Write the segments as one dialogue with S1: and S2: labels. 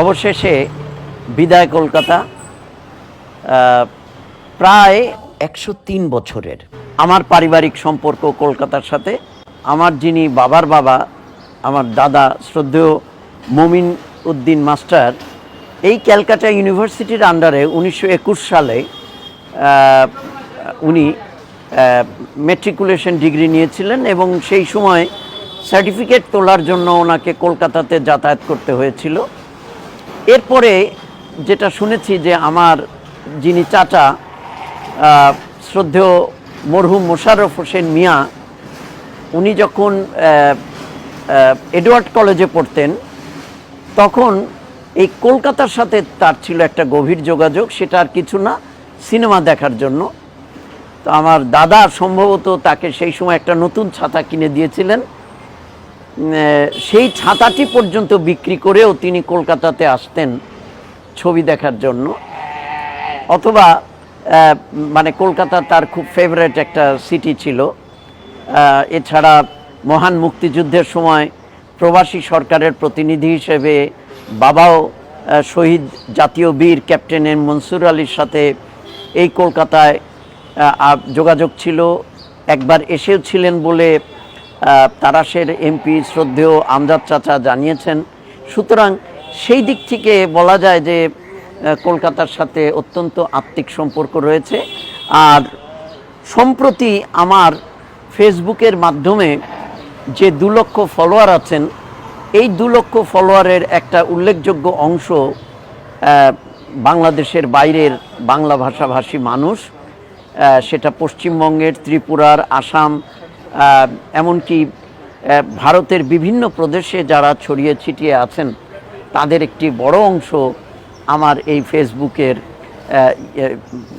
S1: অবশেষে বিদায় কলকাতা প্রায় একশো তিন বছরের আমার পারিবারিক সম্পর্ক কলকাতার সাথে। আমার যিনি বাবার বাবা, আমার দাদা শ্রদ্ধেয় মমিন উদ্দিন মাস্টার, এই ক্যালকাটা ইউনিভার্সিটির আন্ডারে উনিশশো একুশ সালে উনি মেট্রিকুলেশন ডিগ্রি নিয়েছিলেন এবং সেই সময় সার্টিফিকেট তোলার জন্য ওনাকে কলকাতাতে যাতায়াত করতে হয়েছিল। এরপরে যেটা শুনেছি যে আমার যিনি চাচা শ্রদ্ধেয় মরহুম মোশাররফ হোসেন মিয়া, উনি যখন এডওয়ার্ড কলেজে পড়তেন, তখন এই কলকাতার সাথে তার ছিল একটা গভীর যোগাযোগ, সেটা আর কিছু না, সিনেমা দেখার জন্য। তো আমার দাদা সম্ভবত তাকে সেই সময় একটা নতুন ছাতা কিনে দিয়েছিলেন। সেই ছাতাটি পর্যন্ত বিক্রি করেও তিনি কলকাতাতে আসতেন ছবি দেখার জন্য। অথবা মানে কলকাতা তার খুব ফেভারেট একটা সিটি ছিল। এছাড়া মহান মুক্তিযুদ্ধের সময় প্রবাসী সরকারের প্রতিনিধি হিসেবে বাবাও শহীদ জাতীয় বীর ক্যাপ্টেন মনসুর আলীর সাথে এই কলকাতায় যোগাযোগ ছিল। একবার এসেও ছিলেন বলে তারাশের এমপি শ্রদ্ধেয় আমজাদ চাচা জানিয়েছেন। সুতরাং সেই দিক থেকে বলা যায় যে কলকাতার সাথে অত্যন্ত আত্মিক সম্পর্ক রয়েছে। আর সম্প্রতি আমার ফেসবুকের মাধ্যমে যে দু লক্ষ ফলোয়ার আছেন, এই দু লক্ষ ফলোয়ারের একটা উল্লেখযোগ্য অংশ বাংলাদেশের বাইরের বাংলা ভাষাভাষী মানুষ। সেটা পশ্চিমবঙ্গের, ত্রিপুরার, আসাম এমনকি ভারতের বিভিন্ন প্রদেশে যারা ছড়িয়ে ছিটিয়ে আছেন, তাদের একটি বড় অংশ আমার এই ফেসবুকের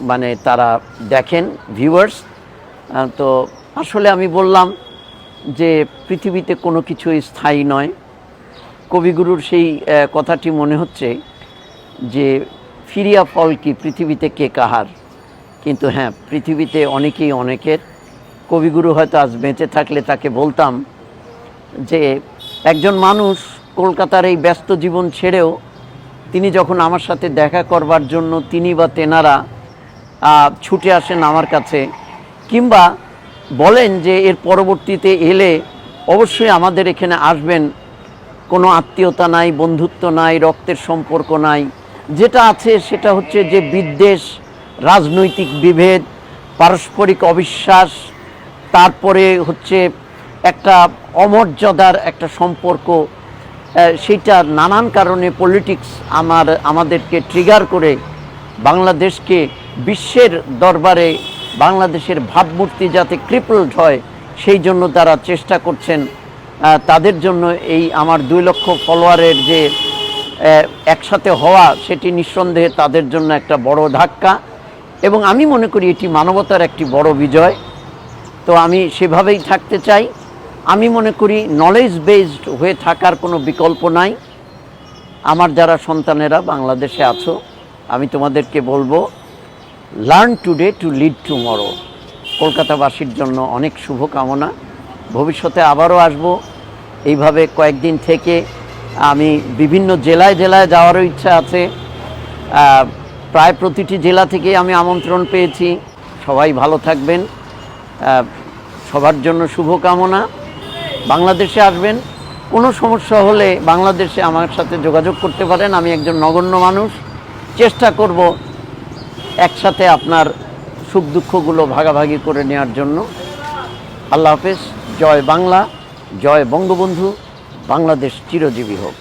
S1: মানে তারা দেখেন ভিউয়ার্স তো আসলে আমি বললাম যে পৃথিবীতে কোনো কিছুই স্থায়ী নয়। কবিগুরুর সেই কথাটি মনে হচ্ছে যে ফিরিয়া ফল কি পৃথিবীতে কে কাহার? কিন্তু হ্যাঁ পৃথিবীতে অনেকেই অনেকের। কবিগুরু হয়তো আজ বেঁচে থাকলে তাকে বলতাম যে, একজন মানুষ কলকাতার এই ব্যস্ত জীবন ছেড়েও তিনি যখন আমার সাথে দেখা করবার জন্য তিনি বা তেনারা ছুটে আসেন আমার কাছে কিংবা বলেন যে, এর পরবর্তীতে এলে অবশ্যই আমাদের এখানে আসবেন। কোনো আত্মীয়তা নাই, বন্ধুত্ব নাই, রক্তের সম্পর্ক নাই। যেটা আছে সেটা হচ্ছে যে, বিদ্বেষ রাজনৈতিক বিভেদ, পারস্পরিক অবিশ্বাস, তারপরে হচ্ছে একটা অমর্যাদার একটা সম্পর্ক সেইটা নানান কারণে পলিটিক্স আমার, আমাদেরকে ট্রিগার করে বাংলাদেশকে বিশ্বের দরবারে বাংলাদেশের ভাবমূর্তি যাতে ক্রিপলড হয়, সেই জন্য তারা চেষ্টা করছেন তাদের জন্য এই আমার দুই লক্ষ ফলোয়ারের যে একসাথে হওয়া, সেটি নিঃসন্দেহে তাদের জন্য একটা বড় ধাক্কা। এবং আমি মনে করি এটি মানবতার একটি বড় বিজয়। তো আমি সেভাবেই থাকতে চাই। আমি মনে করি নলেজ বেসড হয়ে থাকার কোনো বিকল্প নাই। আমার যারা সন্তানেরা বাংলাদেশে আছো, আমি তোমাদেরকে বলব learn today to lead tomorrow কলকাতাবাসীর জন্য অনেক শুভকামনা। ভবিষ্যতে আবারও আসব। এইভাবে কয়েকদিন থেকে আমি বিভিন্ন জেলায় জেলায় যাওয়ারও ইচ্ছা আছে। প্রায় প্রতিটি জেলা থেকে আমি আমন্ত্রণ পেয়েছি। সবাই ভালো থাকবেন। সবার জন্য শুভকামনা। বাংলাদেশে আসবেন। কোনো সমস্যা হলে বাংলাদেশে আমার সাথে যোগাযোগ করতে পারেন। আমি একজন নগণ্য মানুষ। চেষ্টা করব একসাথে আপনার সুখ দুঃখগুলো ভাগাভাগি করে নেওয়ার জন্য। আল্লাহ হাফেজ। জয় বাংলা। জয় বঙ্গবন্ধু। বাংলাদেশ চিরজীবী হোক।